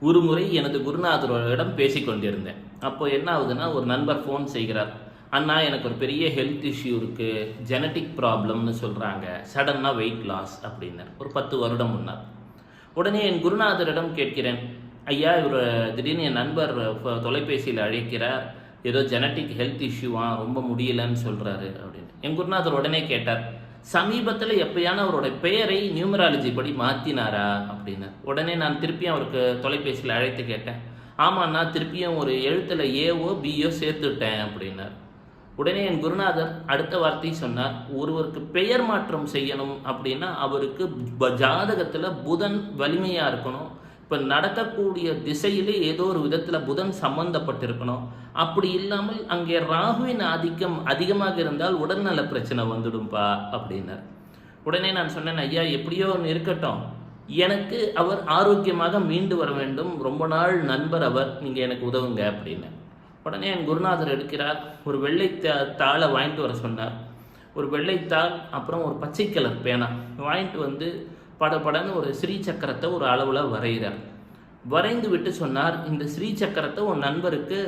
ஒரு முறை எனது குருநாதரோடம் பேசிக்கொண்டிருந்தேன் அப்போ என்ன ஆகுதுன்னா ஒரு நண்பர் ஃபோன் செய்கிறார். அண்ணா எனக்கு ஒரு பெரிய ஹெல்த் இஷ்யூ இருக்குது ஜெனட்டிக் ப்ராப்ளம்னு சொல்கிறாங்க சடனாக வெயிட் லாஸ் அப்படின்னார். ஒரு பத்து வருடம் முன்னார். உடனே என் குருநாதரிடம் கேட்கிறேன் ஐயா இவர் திடீர்னு என் நண்பர் தொலைபேசியில் அழைக்கிறார். ஏதோ ஜெனட்டிக் ஹெல்த் இஷ்யூவா ரொம்ப முடியலன்னு சொல்கிறாரு அப்படின்னு. என் குருநாதர் உடனே கேட்டார் சமீபத்தில் எப்பயான அவரோட பெயரை நியூமராலஜி படி மாற்றினாரா அப்படின்னு. உடனே நான் திருப்பியும் அவருக்கு தொலைபேசியில் அழைத்து கேட்டேன். ஆமாண்ணா திருப்பியும் ஒரு எழுத்தில் ஏவோ பியோ சேர்த்துட்டேன் அப்படின்னார். உடனே என் குருநாதர் அடுத்த வார்த்தை சொன்னார் ஒருவருக்கு பெயர் மாற்றம் செய்யணும் அப்படின்னா அவருக்கு ப- புதன் வலிமையாக இருக்கணும். இப்போ நடக்கக்கூடிய திசையிலே ஏதோ ஒரு விதத்தில் புதன் சம்மந்தப்பட்டிருக்கணும் அப்படி இல்லாமல் அங்கே ராகுவின் ஆதிக்கம் அதிகமாக இருந்தால் உடல்நல பிரச்சனை வந்துடும்பா அப்படின்னார். உடனே நான் சொன்னேன் ஐயா எப்படியோ ஒன்று இருக்கட்டும். எனக்கு அவர் ஆரோக்கியமாக மீண்டு வர வேண்டும். ரொம்ப நாள் நண்பர் அவர். நீங்கள் எனக்கு உதவுங்க அப்படின்னு உடனே என் குருநாதர் எடுக்கிறார். ஒரு வெள்ளை தா- தாளை வாங்கிட்டு வர சொன்னார். ஒரு வெள்ளைத்தாள் அப்புறம் ஒரு பச்சை கலர் பேனா. வாங்கிட்டு வந்து படபடன்னு ஒரு ஸ்ரீ சக்கரத்தை ஒரு அளவில் வரைகிறார். வரைந்து விட்டு சொன்னார் இந்த ஸ்ரீ சக்கரத்தை உன் நண்பருக்கு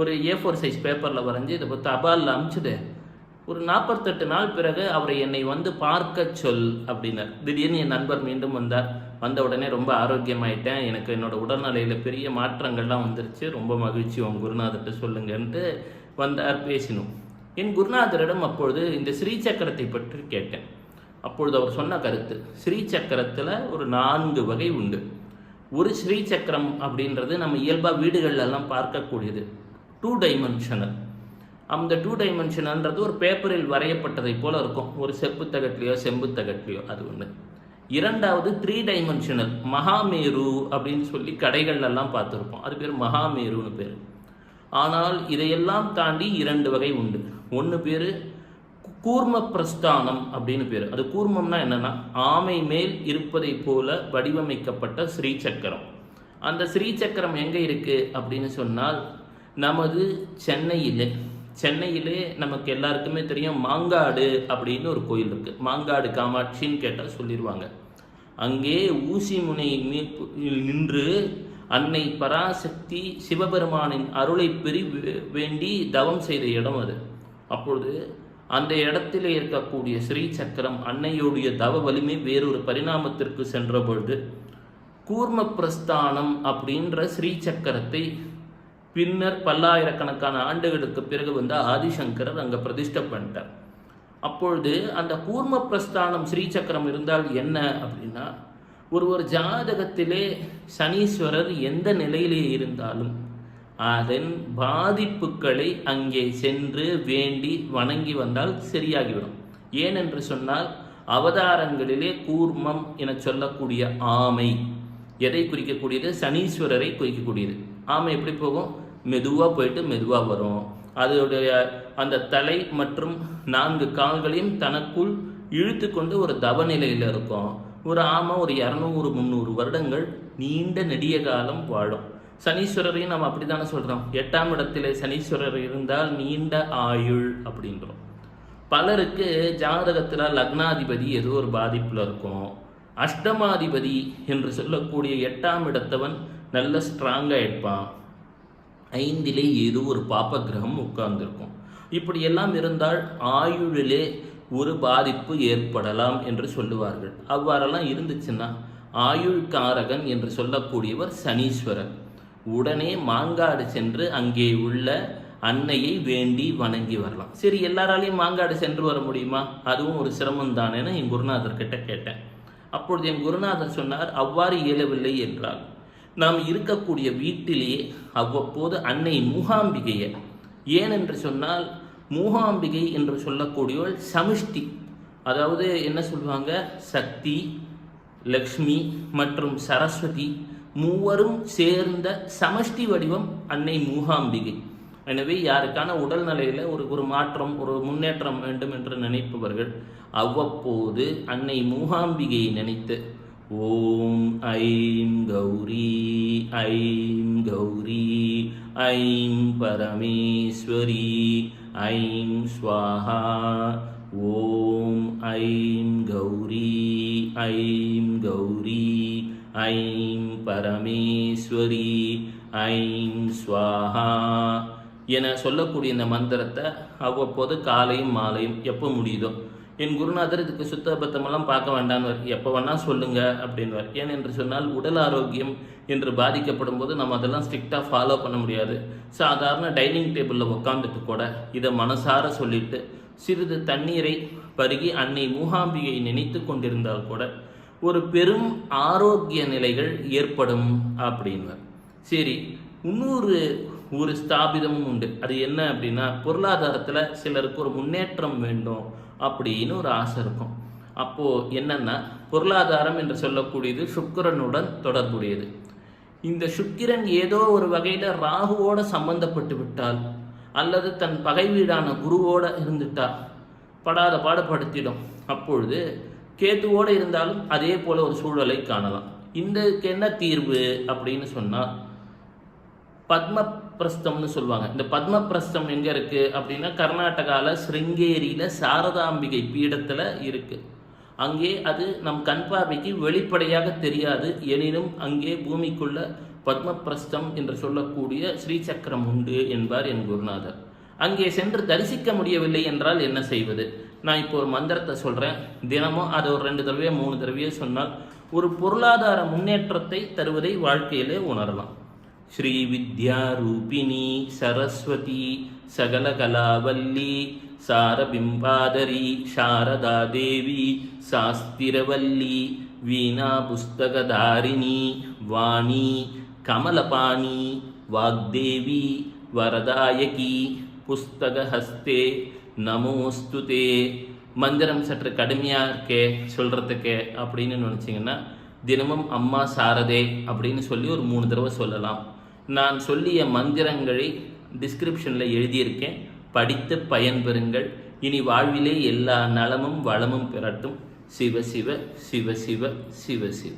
ஒரு ஏ ஃபோர் சைஸ் பேப்பரில் வரைஞ்சி இதை பற்றி தபாலில் அமுச்சுடு. ஒரு நாற்பத்தெட்டு நாள் பிறகு அவரை என்னை வந்து பார்க்க சொல் அப்படின்னார். திடீர்னு என் நண்பர் மீண்டும் வந்தார். வந்த உடனே ரொம்ப ஆரோக்கியமாயிட்டேன். எனக்கு என்னோட உடல்நிலையில் பெரிய மாற்றங்கள்லாம் வந்துருச்சு. ரொம்ப மகிழ்ச்சி. உன் குருநாதர்கிட்ட சொல்லுங்கன்ட்டு வந்தார் பேசினோம். என் குருநாதரிடம் அப்பொழுது இந்த ஸ்ரீ சக்கரத்தை பற்றி கேட்டேன். அப்பொழுது அவர் சொன்ன கருத்து ஸ்ரீ சக்கரத்தில் ஒரு நான்கு வகை உண்டு. ஒரு ஸ்ரீ சக்கரம் அப்படின்றது நம்ம இயல்பாக வீடுகள்லாம் பார்க்கக்கூடியது. டூ டைமென்ஷனல் அந்த டூ டைமென்ஷனல்ன்றது ஒரு பேப்பரில் வரையப்பட்டதை போல் இருக்கும். ஒரு செப்பு தகட்லையோ செம்பு தகட்லையோ அது ஒன்று இரண்டாவது த்ரீ டைமென்ஷனல் மகாமேரு அப்படின்னு சொல்லி கடைகள்லாம் பார்த்துருப்போம். அது பேர் மகாமேருன்னு பேர். ஆனால் இதையெல்லாம் தாண்டி இரண்டு வகை உண்டு. ஒன்று பேர் கூர்ம பிரஸ்தானம் அப்படின்னு பேர். அது கூர்மம்னா என்னன்னா ஆமை மேல் இருப்பதை போல வடிவமைக்கப்பட்ட ஸ்ரீ சக்கரம் அந்த ஸ்ரீ சக்கரம் எங்கே இருக்கு அப்படின்னு சொன்னால் நமது சென்னையிலே. சென்னையிலே நமக்கு எல்லாருக்குமே தெரியும் மாங்காடு அப்படின்னு ஒரு கோயில் இருக்கு. மாங்காடு காமாட்சின்னு கேட்டால் சொல்லிடுவாங்க அங்கே ஊசி முனை நின்று அன்னை பராசக்தி சிவபெருமானின் அருளை பெறி வே- வேண்டி தவம் செய்த இடம் அது. அப்பொழுது அந்த இடத்திலே இருக்கக்கூடிய ஸ்ரீ சக்கரம் அன்னையுடைய தவ வலிமை வேறொரு பரிணாமத்திற்கு சென்ற பொழுது கூர்ம பிரஸ்தானம் அப்படின்ற ஸ்ரீ சக்கரத்தை பின்னர் பல்லாயிரக்கணக்கான ஆண்டுகளுக்கு பிறகு வந்து ஆதிசங்கரர் அங்கே பிரதிஷ்டை பண்ணிட்டார். அப்பொழுது அந்த கூர்ம பிரஸ்தானம் ஸ்ரீ சக்கரம் இருந்தால் என்ன அப்படின்னா ஒரு ஒரு ஜாதகத்திலே சனீஸ்வரர் எந்த நிலையிலே இருந்தாலும் அதன் பாதிப்புகளை அங்கே சென்று வேண்டி வணங்கி வந்தால் சரியாகிவிடும். ஏனென்று சொன்னால் அவதாரங்களிலே கூர்மம் என சொல்லக்கூடிய ஆமை எதை குறிக்கக்கூடியது? சனீஸ்வரரை குறிக்கக்கூடியது. ஆமை எப்படி போகும்? மெதுவாக போயிட்டு மெதுவாக வரும். அதோடைய அந்த தலை மற்றும் நான்கு கால்களையும் தனக்குள் இழுத்து கொண்டு ஒரு தவநிலையில் இருக்கும். ஒரு ஆமை ஒரு இரநூறு முந்நூறு வருடங்கள் நீண்ட நெடிய காலம் வாழும். சனீஸ்வரரையும் நம்ம அப்படி தானே சொல்கிறோம் எட்டாம் இடத்திலே சனீஸ்வரர் இருந்தால் நீண்ட ஆயுள் அப்படின்றோம். பலருக்கு ஜாதகத்தில் லக்னாதிபதி ஏதோ ஒரு பாதிப்பில் இருக்கும். அஷ்டமாதிபதி என்று சொல்லக்கூடிய எட்டாம் இடத்தவன் நல்ல ஸ்ட்ராங்காக இருப்பான். ஐந்திலே ஏதோ ஒரு பாப்ப கிரகம் உட்கார்ந்துருக்கும். இப்படி எல்லாம் இருந்தால் ஆயுளிலே ஒரு பாதிப்பு ஏற்படலாம் என்று சொல்லுவார்கள். அவ்வாறெல்லாம் இருந்துச்சுன்னா ஆயுள் காரகன் என்று சொல்லக்கூடியவர் சனீஸ்வரர் உடனே மாங்காடு சென்று அங்கே உள்ள அன்னையை வேண்டி வணங்கி வரலாம். சரி எல்லாராலையும் மாங்காடு சென்று வர முடியுமா? அதுவும் ஒரு சிரமம் தானேன்னு என் குருநாதர் கிட்ட கேட்டேன். அப்பொழுது என் குருநாதர் சொன்னார் அவ்வாறு இயலவில்லை என்றால் நாம் இருக்கக்கூடிய வீட்டிலேயே அவ்வப்போது அன்னை மூகாம்பிகையை ஏனென்று சொன்னால் மூகாம்பிகை என்று சொல்லக்கூடியவள் சமிஷ்டி அதாவது என்ன சொல்லுவாங்க? சக்தி லக்ஷ்மி மற்றும் சரஸ்வதி மூவரும் சேர்ந்த சமஷ்டி வடிவம் அன்னை மூகாம்பிகை. எனவே யாருக்கான உடல்நிலையில் ஒரு ஒரு மாற்றம் ஒரு முன்னேற்றம் வேண்டும் என்று நினைப்பவர்கள் அவ்வப்போது அன்னை மூகாம்பிகையை நினைத்து ஓம் ஐம் கௌரி ஐம் கௌரி ஐம் பரமேஸ்வரி ஐம் ஸ்வாஹா ஓம் ஐம் கௌரி ஐம் கௌரி ஐம் பரமேஸ்வரி ஐம் ஸ்வாஹா என சொல்லக்கூடிய இந்த மந்திரத்தை அவ்வப்போது காலையும் மாலையும் எப்போ முடியுதோ. என் குருநாதர் இதுக்கு சுத்தபத்தமெல்லாம் பார்க்க வேண்டாம்னு எப்போ வேணால் சொல்லுங்க அப்படின்வார் ஏன் என்று சொன்னால் உடல் ஆரோக்கியம் என்று பாதிக்கப்படும் போது நம்ம அதெல்லாம் ஸ்ட்ரிக்டாக ஃபாலோ பண்ண முடியாது. சாதாரண டைனிங் டேபிளில் உட்காந்துட்டு கூட இதை மனசார சொல்லிட்டு சிறிது தண்ணீரை பருகி அன்னை மூகாம்பிகை நினைத்து கொண்டிருந்தால் கூட ஒரு பெரும் ஆரோக்கிய நிலைகள் ஏற்படும் அப்படின்வார். சரி இன்னொரு ஒரு ஸ்தாபிதமும் உண்டு. அது என்ன அப்படின்னா பொருளாதாரத்தில் சிலருக்கு ஒரு முன்னேற்றம் வேண்டும் அப்படின்னு ஒரு ஆசை இருக்கும். அப்போது என்னன்னா பொருளாதாரம் என்று சொல்லக்கூடியது சுக்கிரனுடன் தொடர்புடையது. இந்த சுக்கிரன் ஏதோ ஒரு வகையில் ராகுவோடு சம்பந்தப்பட்டு விட்டால் அல்லது தன் பகை வீடான குருவோட இருந்துட்டா படாத பாடுபடுத்திடும். அப்பொழுது கேத்துவோடு இருந்தாலும் அதே போல் ஒரு சூழலை காணலாம். இந்தக்கு என்ன தீர்வு அப்படின்னு சொன்னால் பத்மபிரஸ்தம்னு சொல்லுவாங்க. இந்த பத்மபிரஸ்தம் எங்கே இருக்குது அப்படின்னா கர்நாடகாவில் ஸ்ருங்கேரியில் சாரதாம்பிகை பீடத்தில் இருக்குது அங்கே அது நம் கண் பார்வைக்கு வெளிப்படையாக தெரியாது. எனினும் அங்கே பூமிக்குள்ள பத்மபிரஸ்தம் என்று சொல்லக்கூடிய ஸ்ரீசக்கரம் உண்டு என்பார் என் குருநாதர். அங்கே சென்று தரிசிக்க முடியவில்லை என்றால் என்ன செய்வது? நான் இப்போ ஒரு மந்திரத்தை சொல்கிறேன் தினமும் அதை ஒரு ரெண்டு தடவையோ மூணு தடவையோ சொன்னால் ஒரு பொருளாதார முன்னேற்றத்தை தருவதை வாழ்க்கையிலே உணரலாம். ஸ்ரீ வித்யா ரூபிணி சரஸ்வதி சகலகலாவல்லி சாரபிம்பாதரி சாரதா தேவி சாஸ்திரவல்லி வீணா புஸ்தகதாரிணி வாணி கமலபாணி வாக்தேவி வரதாயகி புஸ்தகஹஸ்தே நமோஸ்துதே மந்திரம் சற்று கடுமையாக இருக்கே சொல்கிறதுக்கு அப்படின்னு நினச்சிங்கன்னா தினமும் அம்மா சாரதே அப்படின்னு சொல்லி ஒரு மூணு தடவை சொல்லலாம். நான் சொல்லிய மந்திரங்களை டிஸ்கிரிப்ஷனில் எழுதியிருக்கேன். படித்து பயன்பெறுங்கள் இனி வாழ்விலே எல்லா நலமும் வளமும் பெறட்டும். சிவ சிவ சிவ சிவ சிவ சிவ.